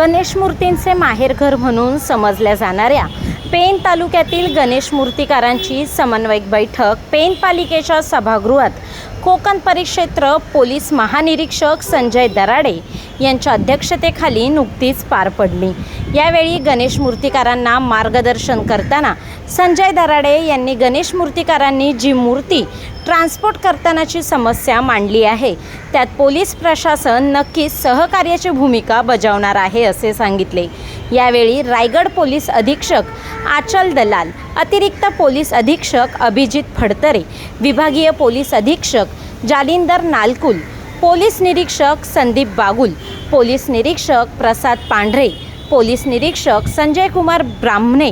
गणेश मूर्तींचे माहेरघर म्हणून समजल्या जाणाऱ्या पेन तालुक्यातील गणेश मूर्तिकारांची समन्वयक बैठक पेन पालिकेच्या सभागृहात कोकण परिक्षेत्र पोलीस महानिरीक्षक संजय दराडे यांच्या अध्यक्षतेखाली नुकतीच पार पडली. यावेळी गणेश मूर्तिकारांना मार्गदर्शन करताना संजय दराडे यांनी गणेश मूर्तिकारांनी जी मूर्ती ट्रान्सपोर्ट करतानाची समस्या मांडली आहे त्यात पोलीस प्रशासन नक्कीच सहकार्याची भूमिका बजावणार आहे असे सांगितले. यावेळी रायगड पोलीस अधीक्षक आचल दलाल अतिरिक्त पोलीस अधीक्षक अभिजित फडतरे विभागीय पोलीस अधीक्षक जालिंदर नालकुल पोलीस निरीक्षक संदीप बागुल पोलीस निरीक्षक प्रसाद पांढरे पोलीस निरीक्षक संजय कुमार ब्राह्मणे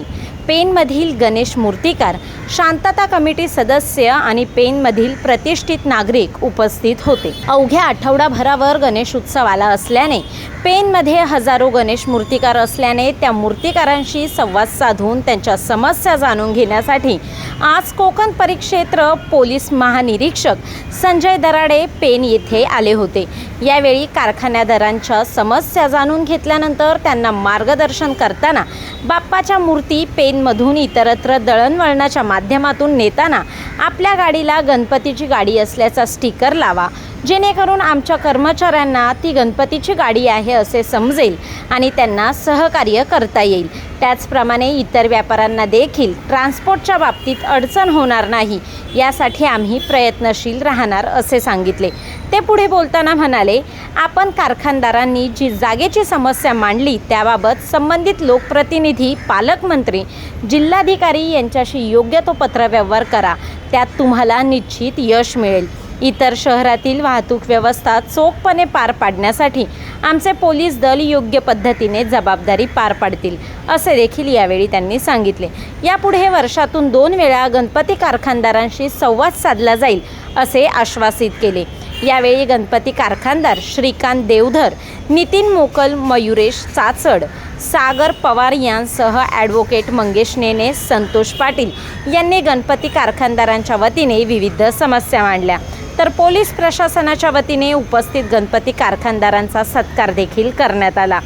पेनमधील गणेश मूर्तिकार शांतता कमिटी सदस्य आणि पेनमधील प्रतिष्ठित नागरिक उपस्थित होते. अवघ्या आठवडाभरावर गणेश उत्सव आला असल्याने पेनमध्ये हजारो गणेश मूर्तिकार असल्याने त्या मूर्तिकारांशी संवाद साधून त्यांच्या समस्या जाणून घेण्यासाठी आज कोकण परिक्षेत्र पोलीस महानिरीक्षक संजय दराडे पेन येथे आले होते. यावेळी कारखान्यादारांच्या समस्या जाणून घेतल्यानंतर त्यांना मार्गदर्शन करताना बाप्पाच्या मूर्ती पेनमधून इतरत्र दळणवळणाच्या माध्यमातून नेताना आपल्या गाडीला गणपतीची गाडी असल्याचा स्टिकर लावा जेणेकरून आमच्या कर्मचाऱ्यांना ती गणपतीची गाडी आहे असे समजेल आणि त्यांना सहकार्य करता येईल. त्याचप्रमाणे इतर व्यापाऱ्यांना देखील ट्रान्सपोर्टच्या बाबतीत अडचण होणार नाही यासाठी आम्ही प्रयत्नशील राहणार असे सांगितले. ते पुढे बोलताना म्हणाले आपण कारखानदारांनी जी जागेची समस्या मांडली त्याबाबत संबंधित लोकप्रतिनिधी पालकमंत्री जिल्हाधिकारी यांच्याशी योग्य तो पत्रव्यवहार करा. त्यात तुम्हाला निश्चित यश मिळेल. इतर शहरातील वाहतूक व्यवस्था चोखपणे पार पाडण्यासाठी आमचे पोलीस दल योग्य पद्धतीने जबाबदारी पार पाडतील असे देखील यावेळी त्यांनी सांगितले. यापुढे वर्षातून दोन वेळा गणपती कारखानदारांशी संवाद साधला जाईल असे आश्वासित केले. यावेळी गणपती कारखानदार श्रीकांत देवधर नितीन मोकल मयुरेश चाचड सागर पवार यांसह ॲडव्होकेट मंगेश नेने संतोष पाटील यांनी गणपती कारखानदारांच्या वतीने विविध समस्या मांडल्या. तर पोलीस प्रशासनाच्या वतीने उपस्थित गणपती कारखानदारांचा सत्कार देखील करण्यात आला.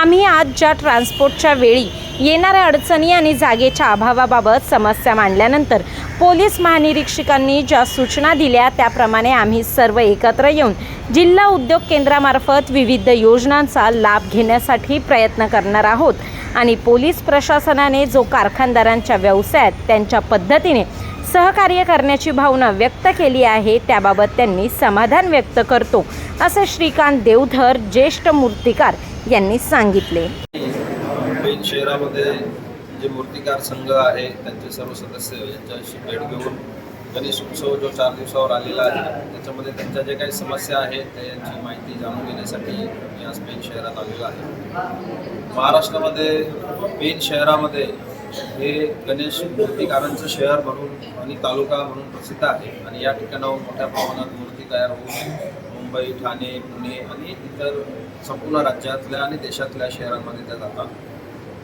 आम्ही आज ज्या ट्रान्सपोर्टच्या वेळी येणाऱ्या अडचणी आणि जागेच्या अभावाबाबत समस्या मांडल्यानंतर पोलीस महानिरीक्षकांनी ज्या सूचना दिल्या त्याप्रमाणे आम्ही सर्व एकत्र येऊन जिल्हा उद्योग केंद्रामार्फत विविध योजनांचा लाभ घेण्यासाठी प्रयत्न करणार आहोत. आणि पोलीस प्रशासनाने जो कारखानदारांच्या व्यवसायात त्यांच्या पद्धतीने सहकार्य करण्याची भावना व्यक्त केली आहे त्याबाबत त्यांनी समाधान व्यक्त करतो असं श्रीकांत देवधर ज्येष्ठ मूर्तिकार यांनी सांगितले. पेन शहरामध्ये जे मूर्तिकार संघ आहे त्यांचे सर्व सदस्य यांच्याशी भेट घेऊन गणेश उत्सव जो चार दिवसावर आलेला आहे त्याच्यामध्ये त्यांच्या जे काही समस्या आहेत त्यांची माहिती जाणून घेण्यासाठी मी आज पेन शहरात आलेलो आहे. महाराष्ट्रामध्ये पेन शहरामध्ये हे गणेश मूर्तिकारांचं शहर म्हणून आणि तालुका म्हणून प्रसिद्ध आहे. आणि या ठिकाणाहून मोठ्या प्रमाणात मूर्ती तयार होऊन मुंबई ठाणे पुणे आणि इतर संपूर्ण राज्यातल्या आणि देशातल्या शहरांमध्ये त्या जातात.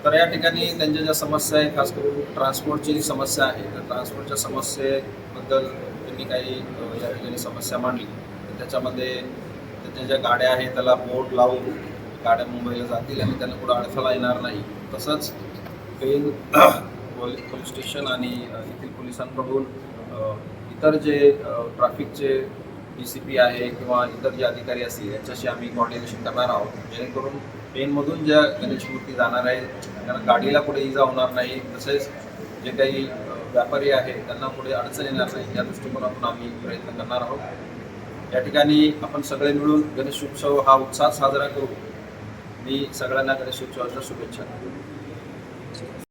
तर या ठिकाणी त्यांच्या ज्या समस्या आहे खास करून ट्रान्सपोर्टची जी समस्या आहे तर ट्रान्सपोर्टच्या समस्येबद्दल त्यांनी काही या ठिकाणी समस्या मांडली. तर त्याच्यामध्ये त्यांच्या ज्या गाड्या आहेत त्याला बोर्ड लावून गाड्या मुंबईला जातील आणि त्यांना कुठं अडथळा येणार नाही. तसंच पेन पोलीस स्टेशन आणि येथील पोलिसांकडून इतर जे ट्रॅफिकचे डी सी पी आहे किंवा इतर जे अधिकारी असतील यांच्याशी आम्ही कॉर्डिनेशन करणार आहोत. जेणेकरून पेनमधून ज्या गणेश मूर्ती जाणार आहे त्यांना गाडीला पुढे इजा होणार नाही तसेच जे काही व्यापारी आहे त्यांना पुढे अडचण येणार नाही या दृष्टिकोनातून आम्ही प्रयत्न करणार आहोत. या ठिकाणी आपण सगळे मिळून गणेश उत्सव हा उत्साह साजरा करू. मी सगळ्यांना गणेश उत्सवाच्या शुभेच्छा Gracias.